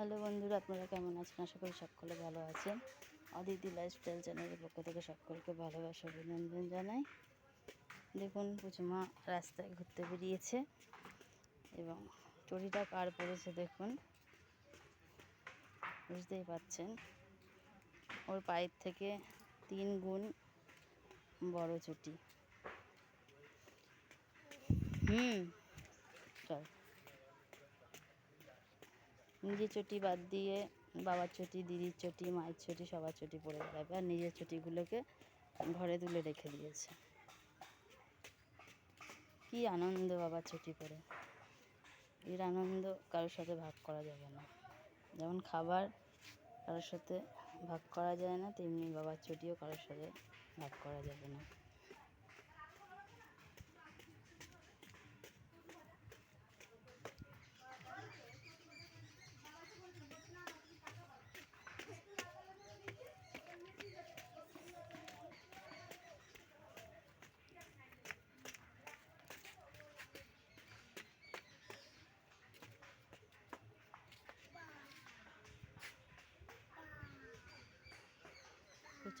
Hello বন্ধুরা, আপনারা কেমন আছেন? আশা করি সকলে ভালো আছেন। অদিতি লাইফস্টাইল চ্যানেলের পক্ষ থেকে সকলকে ভালোবাসা, অভিনন্দন জানাই। দেখুন, পুচমা রাস্তায় ঘুরতে বেরিয়েছে এবং চটিটা কার পড়েছে দেখুন। বুঝতেই পাচ্ছেন, ওর পায়ের থেকে তিন গুণ বড় চটি। হুম, চল। নিজের চটি বাদ দিয়ে বাবার চটি, দিদির চটি, মায়ের চটি, সবার চটি পরে বেড়াবে আর নিজের চটিগুলোকে ঘরে তুলে রেখে দিয়েছে। কি আনন্দ বাবার চটি পরে। এর আনন্দ কারোর সাথে ভাগ করা যাবে না। যেমন খাবার কারোর সাথে ভাগ করা যায় না, তেমনি বাবার চটিও কারোর সাথে ভাগ করা যাবে না।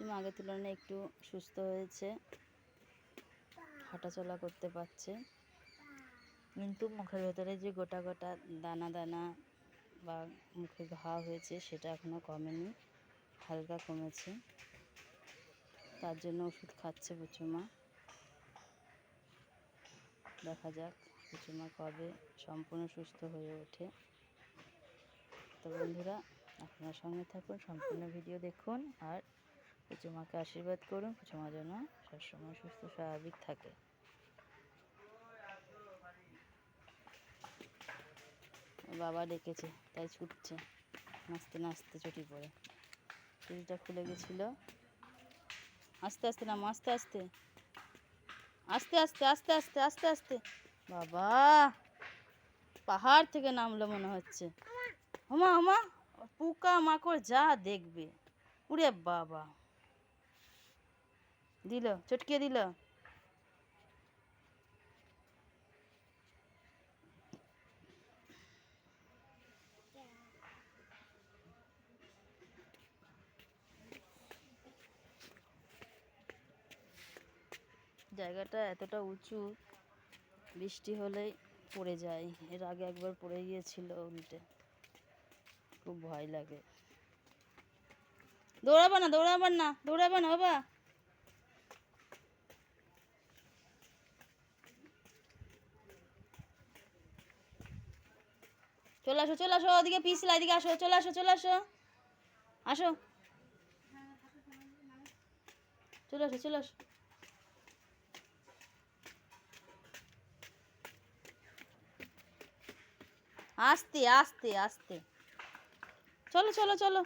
কুচুম আগের তুলনায় একটু সুস্থ হয়েছে। হাঁটাচলা করতে পারছে। কিন্তু মুখের ভেতরে যে গোটা গোটা দানা দানা বা মুখে ঘা হয়েছে, সেটা এখনও কমেনি। হালকা কমেছে। তার জন্য ওষুধ খাচ্ছে পুচুমা। দেখা যাক পুচুমা কবে সম্পূর্ণ সুস্থ হয়ে ওঠে। তো বন্ধুরা, আপনার সঙ্গে থাকুন, সম্পূর্ণ ভিডিও দেখুন। আর পুচুমাকে আশীর্বাদ করুন পুচুমা যেন সবসময় সুস্থ, স্বাভাবিক থাকে। বাবা ডেকেছে, তাই ছুটছে, নাচতে নাচতে চটি পড়ে চুরিটা খুলে গেছিল। আস্তে আস্তে নাম, আস্তে আস্তে। আস্তে আস্তে আস্তে আস্তে আস্তে আস্তে। বাবা! পাহাড় থেকে নামলো মনে হচ্ছে। হুমা হুমা, পোকা মাকড় যা দেখবে। উড়ে বাবা! দিল চটকে দিল। জায়গাটা এতটা উঁচু, বৃষ্টি হলেই পড়ে যায়। এর আগে একবার পড়ে গিয়েছিল উল্টে। খুব ভয় লাগে। দৌড়াবো না দৌড়াবার না, দৌড়াবো না, বাবা। চলে আসো চলে আসো, ওদিকে পিছলা এদিকে আসো, চলে আসো চলে আসো। আসো। চলে আসো চলে আসো। আস্তে আস্তে আস্তে। চলো চলো চলো।